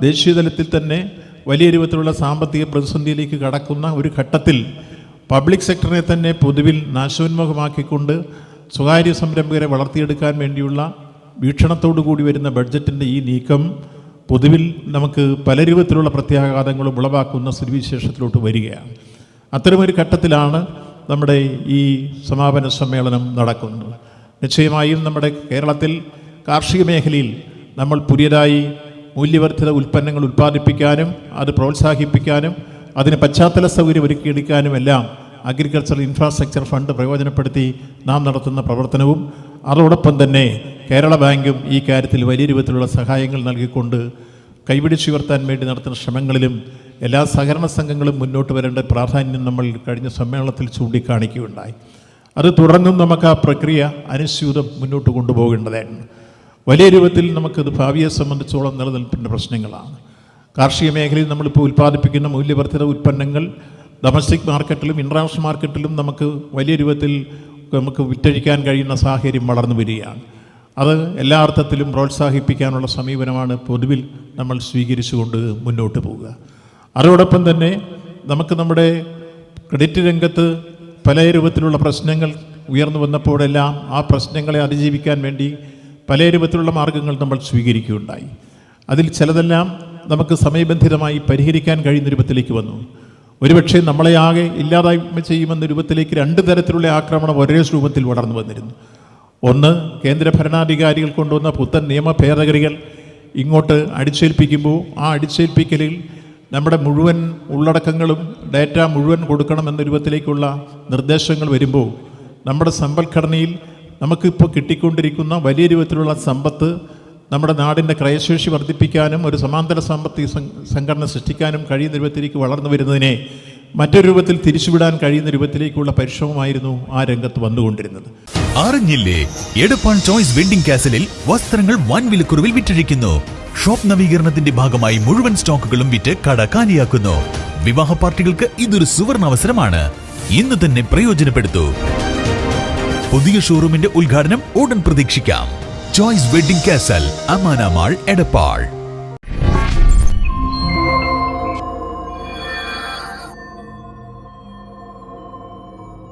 ദേശീയ തലത്തിൽ തന്നെ വലിയ രൂപത്തിലുള്ള സാമ്പത്തിക പ്രതിസന്ധിയിലേക്ക് കടക്കുന്ന ഒരു ഘട്ടത്തിൽ പബ്ലിക് സെക്ടറിനെ തന്നെ പൊതുവിൽ നാശോന്മുഖമാക്കിക്കൊണ്ട് സ്വകാര്യ സംരംഭകരെ വളർത്തിയെടുക്കാൻ വേണ്ടിയുള്ള വീക്ഷണത്തോടു കൂടി വരുന്ന ബഡ്ജറ്റിന്റെ ഈ നീക്കം പൊതുവിൽ നമുക്ക് പല രൂപത്തിലുള്ള പ്രത്യാഘാതങ്ങളും ഉളവാക്കുന്ന സ്ഥിതിവിശേഷത്തിലോട്ട് വരികയാണ്. അത്തരമൊരു ഘട്ടത്തിലാണ് നമ്മുടെ ഈ സമാപന സമ്മേളനം നടക്കുന്നത്. നിശ്ചയമായും നമ്മുടെ കേരളത്തിൽ കാർഷിക മേഖലയിൽ നമ്മൾ പുതിയതായി മൂല്യവർദ്ധിത ഉൽപ്പന്നങ്ങൾ ഉൽപ്പാദിപ്പിക്കാനും അത് പ്രോത്സാഹിപ്പിക്കാനും അതിന് പശ്ചാത്തല സൗകര്യം ഒരുക്കിയെടുക്കാനും എല്ലാം അഗ്രികൾച്ചറൽ ഇൻഫ്രാസ്ട്രക്ചർ ഫണ്ട് പ്രയോജനപ്പെടുത്തി നാം നടത്തുന്ന പ്രവർത്തനവും അതോടൊപ്പം തന്നെ കേരള ബാങ്കും ഈ കാര്യത്തിൽ വലിയ രൂപത്തിലുള്ള സഹായങ്ങൾ നൽകിക്കൊണ്ട് കൈപിടിച്ചുയർത്താൻ വേണ്ടി നടത്തുന്ന ശ്രമങ്ങളിലും എല്ലാ സഹകരണ സംഘങ്ങളും മുന്നോട്ട് വരേണ്ട പ്രാധാന്യം നമ്മൾ കഴിഞ്ഞ സമ്മേളനത്തിൽ ചൂണ്ടിക്കാണിക്കുകയുണ്ടായി. അത് തുടർന്നും നമുക്ക് ആ പ്രക്രിയ അനുസ്യൂതം മുന്നോട്ട് കൊണ്ടുപോകേണ്ടതാണ്. വലിയ രൂപത്തിൽ നമുക്കത് ഭാവിയെ സംബന്ധിച്ചോളം നിലനിൽപ്പിന്റെ പ്രശ്നങ്ങളാണ്. കാർഷിക മേഖലയിൽ നമ്മളിപ്പോൾ ഉൽപ്പാദിപ്പിക്കുന്ന മൂല്യവർദ്ധിത ഉൽപ്പന്നങ്ങൾ ഡൊമസ്റ്റിക് മാർക്കറ്റിലും ഇന്റർനാഷണൽ മാർക്കറ്റിലും നമുക്ക് വലിയ രൂപത്തിൽ നമുക്ക് വിറ്റഴിക്കാൻ കഴിയുന്ന സാഹചര്യം വളർന്നു വരികയാണ്. അത് എല്ലാ അർത്ഥത്തിലും പ്രോത്സാഹിപ്പിക്കാനുള്ള സമീപനമാണ് പൊതുവിൽ നമ്മൾ സ്വീകരിച്ചുകൊണ്ട് മുന്നോട്ട് പോവുക. അതോടൊപ്പം തന്നെ നമുക്ക് നമ്മുടെ ക്രെഡിറ്റ് രംഗത്ത് പല രൂപത്തിലുള്ള പ്രശ്നങ്ങൾ ഉയർന്നു വന്നപ്പോഴെല്ലാം ആ പ്രശ്നങ്ങളെ അതിജീവിക്കാൻ വേണ്ടി പല രൂപത്തിലുള്ള മാർഗങ്ങൾ നമ്മൾ സ്വീകരിക്കുകയുണ്ടായി. അതിൽ ചിലതെല്ലാം നമുക്ക് സമയബന്ധിതമായി പരിഹരിക്കാൻ കഴിയുന്ന രൂപത്തിലേക്ക് വന്നു. ഒരുപക്ഷെ നമ്മളെ ആകെ ഇല്ലാതായ്മ ചെയ്യുമെന്ന രൂപത്തിലേക്ക് രണ്ട് തരത്തിലുള്ള ആക്രമണം ഒരേ രൂപത്തിൽ വളർന്നു വന്നിരുന്നു. ഒന്ന് കേന്ദ്ര ഭരണാധികാരികൾ കൊണ്ടുവന്ന പുത്തൻ നിയമ ഭേദഗതികൾ ഇങ്ങോട്ട് അടിച്ചേൽപ്പിക്കുമ്പോൾ ആ അടിച്ചേൽപ്പിക്കലിൽ നമ്മുടെ മുഴുവൻ ഉള്ളടക്കങ്ങളും ഡാറ്റ മുഴുവൻ കൊടുക്കണമെന്ന രൂപത്തിലേക്കുള്ള നിർദ്ദേശങ്ങൾ വരുമ്പോൾ നമ്മുടെ സമ്പദ്ഘടനയിൽ നമുക്കിപ്പോൾ കിട്ടിക്കൊണ്ടിരിക്കുന്ന വലിയ രൂപത്തിലുള്ള സമ്പത്ത് നമ്മുടെ നാടിന്റെ ക്രയശേഷി വർദ്ധിപ്പിക്കാനും ഒരു സമാന്തര സാമ്പത്തിക സംഘടന സൃഷ്ടിക്കാനും കഴിയുന്ന രൂപത്തിലേക്ക് വളർന്നു വരുന്നതിനെ മറ്റൊരു രൂപത്തിൽ തിരിച്ചുവിടാൻ കഴിയുന്ന രൂപത്തിലേക്കുള്ള പരിശ്രമമായിരുന്നു ആ രംഗത്ത് വന്നുകൊണ്ടിരുന്നത്. അറിഞ്ഞില്ലേ? എടപ്പാൾ ചോയ്സ് വെഡിംഗ് കാസലിൽ വസ്ത്രങ്ങൾ വൻ വിലക്കുറവിൽ വിറ്റഴിക്കുന്നു. ഷോപ്പ് നവീകരണത്തിന്റെ ഭാഗമായി മുഴുവൻ സ്റ്റോക്കുകളും വിറ്റ് കട കാലിയാക്കുന്നു. വിവാഹ പാർട്ടികൾക്ക് ഇതൊരു സുവർണ അവസരമാണ്. ഇന്ന് തന്നെ പ്രയോജനപ്പെടുത്തൂ. പുതിയ ഷോറൂമിന്റെ ഉദ്ഘാടനം ഉടൻ പ്രതീക്ഷിക്കാം. Choice wedding castle Amana Mall Edappal.